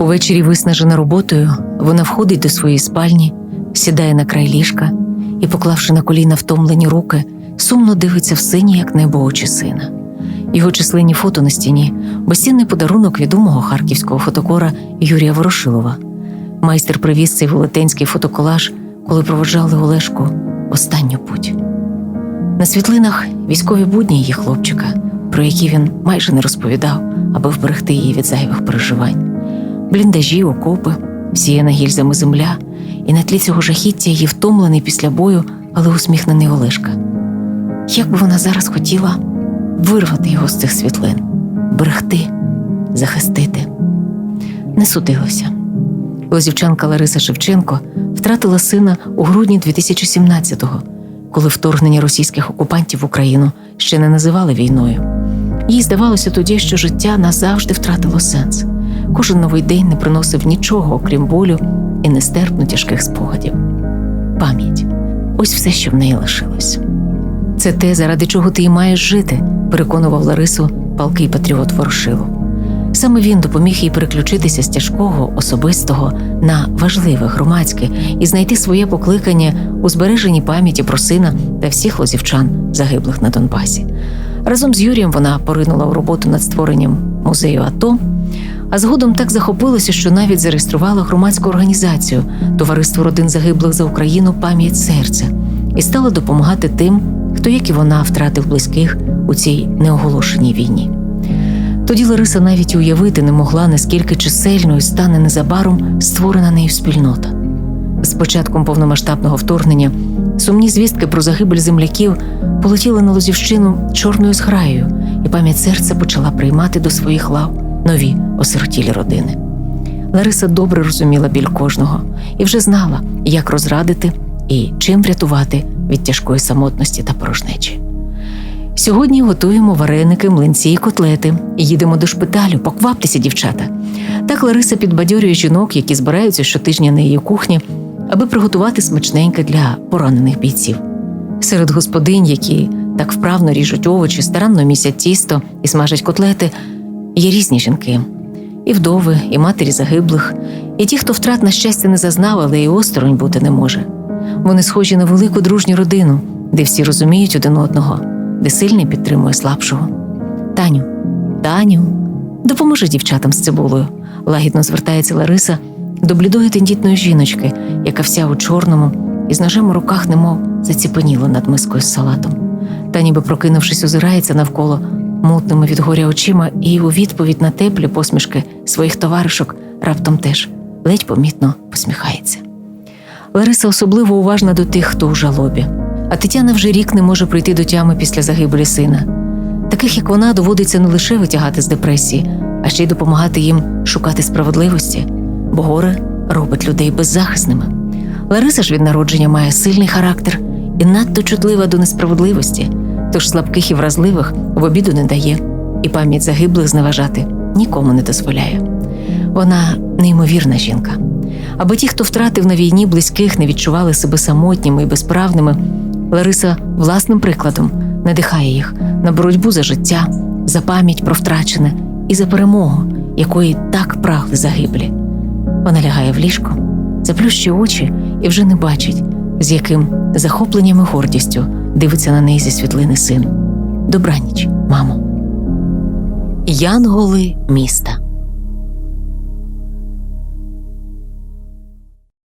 Увечері, виснажена роботою, вона входить до своєї спальні, сідає на край ліжка і, поклавши на коліна втомлені руки, сумно дивиться в сині, як небо очі сина. Його численні фото на стіні, безцінний подарунок відомого харківського фотокора Юрія Ворошилова. Майстер привіз цей велетенський фотоколаж, коли проводжали Олешку останню путь. На світлинах військові будні її хлопчика, про які він майже не розповідав, аби вберегти її від зайвих переживань. Бліндажі, окопи, всіяна гільзами земля, і на тлі цього жахіття її втомлений після бою, але усміхнений Олешка. Як би вона зараз хотіла вирвати його з цих світлин, берегти, захистити. Не судилося. Лозівчанка Лариса Шевченко втратила сина у грудні 2017-го, коли вторгнення російських окупантів в Україну ще не називали війною. Їй здавалося тоді, що життя назавжди втратило сенс. Кожен новий день не приносив нічого, окрім болю і нестерпно тяжких спогадів. Пам'ять ось все, що в неї лишилось. Це те, заради чого ти і маєш жити, переконував Ларису палкий патріот Ворошилов. Саме він допоміг їй переключитися з тяжкого, особистого на важливе, громадське і знайти своє покликання у збереженні пам'яті про сина та всіх лозівчан, загиблих на Донбасі. Разом з Юрієм вона поринула у роботу над створенням музею АТО, а згодом так захопилася, що навіть зареєструвала громадську організацію Товариство родин загиблих за Україну Пам'ять серця і стала допомагати тим, хто, як і вона, втратив близьких у цій неоголошеній війні. Тоді Лариса навіть уявити не могла, наскільки чисельною стане незабаром створена нею спільнота. З початком повномасштабного вторгнення сумні звістки про загибель земляків полетіли на Лозівщину чорною зграєю, і пам'ять серця почала приймати до своїх лав нові осиротілі родини. Лариса добре розуміла біль кожного і вже знала, як розрадити і чим врятувати від тяжкої самотності та порожнечі. Сьогодні готуємо вареники, млинці і котлети. Їдемо до шпиталю, покваптеся, дівчата. Так Лариса підбадьорює жінок, які збираються щотижня на її кухні, аби приготувати смачненьке для поранених бійців. Серед господинь, які так вправно ріжуть овочі, старанно місять тісто і смажать котлети, є різні жінки. І вдови, і матері загиблих, і ті, хто втрат на щастя не зазнав, але й осторонь бути не може. Вони схожі на велику дружню родину, де всі розуміють один одного, де сильний підтримує слабшого. Таню, Таню, допоможи дівчатам з цибулею, лагідно звертається Лариса до блідої тендітної жіночки, яка вся у чорному, і з ножем у руках, немов заціпеніла над мискою з салатом. Та, ніби прокинувшись, озирається навколо мутними від горя очима, і у відповідь на теплі посмішки своїх товаришок раптом теж ледь помітно посміхається. Лариса особливо уважна до тих, хто у жалобі. А Тетяна вже рік не може прийти до тями після загибелі сина. Таких, як вона, доводиться не лише витягати з депресії, а ще й допомагати їм шукати справедливості, бо горе робить людей беззахисними. Лариса ж від народження має сильний характер і надто чутлива до несправедливості, тож слабких і вразливих в обіду не дає, і пам'ять загиблих зневажати нікому не дозволяє. Вона неймовірна жінка. Аби ті, хто втратив на війні близьких, не відчували себе самотніми і безправними, Лариса власним прикладом надихає їх на боротьбу за життя, за пам'ять про втрачене і за перемогу, якої так прагли загиблі. Вона лягає в ліжко, заплющує очі і вже не бачить, з яким захопленням і гордістю дивиться на неї зі світлини син. Добраніч, мамо. Янголи міста.